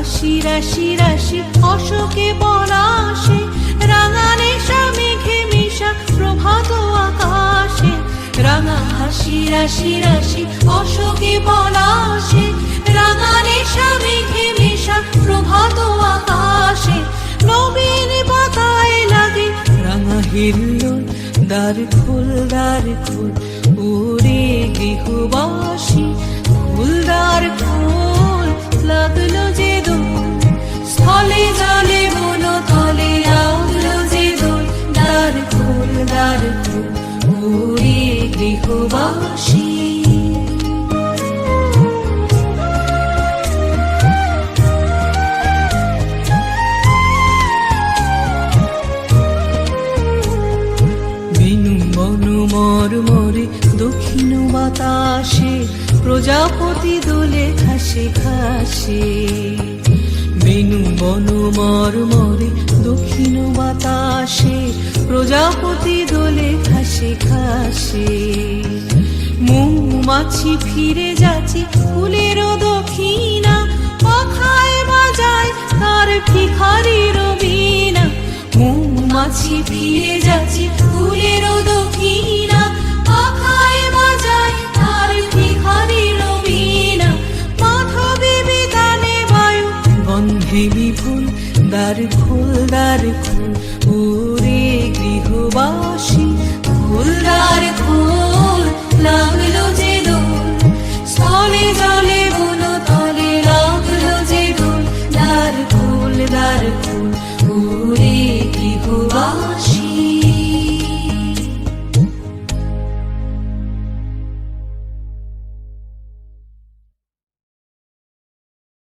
হাসি রাশি রাশি, অশোকে পলাশে, রাঙা নেশা, মেঘে মিশা, প্রভাত আকাশে। রাঙা হাসি, রাশি রাশি, অশোকে পলাশে, রাঙা নেশা, মেঘে মিশা, প্রভাত আকাশে। নবীন পাতায় লাগে রাঙা হিল্লোল দ্বার খোল দ্বার খোল ওরে গৃহবাসী, ফুলদার খোল গৃহবাসী। বিনু বনু মর মরে দক্ষিণ বাতাসে, প্রজাপতি দোলে খাসে খাসে বেনু বনু মর মরে দক্ষিণ বাতাসে প্রজাপতি দোলে খাসে খাসে মৌমাছি ফিরে যাচ্ছে ফুলেরও দক্ষিণা। পাখায় বাজায় তার ভিখারির বীণা। মৌমাছি ফিরে যাচ্ছে ফুলেরও দক্ষিণা। পাখায় বাজায় তার ভিখারির বীণা। মাধবী বিতানে বায়ু, গন্ধে বিপুল দ্বার খোল দ্বার খোল।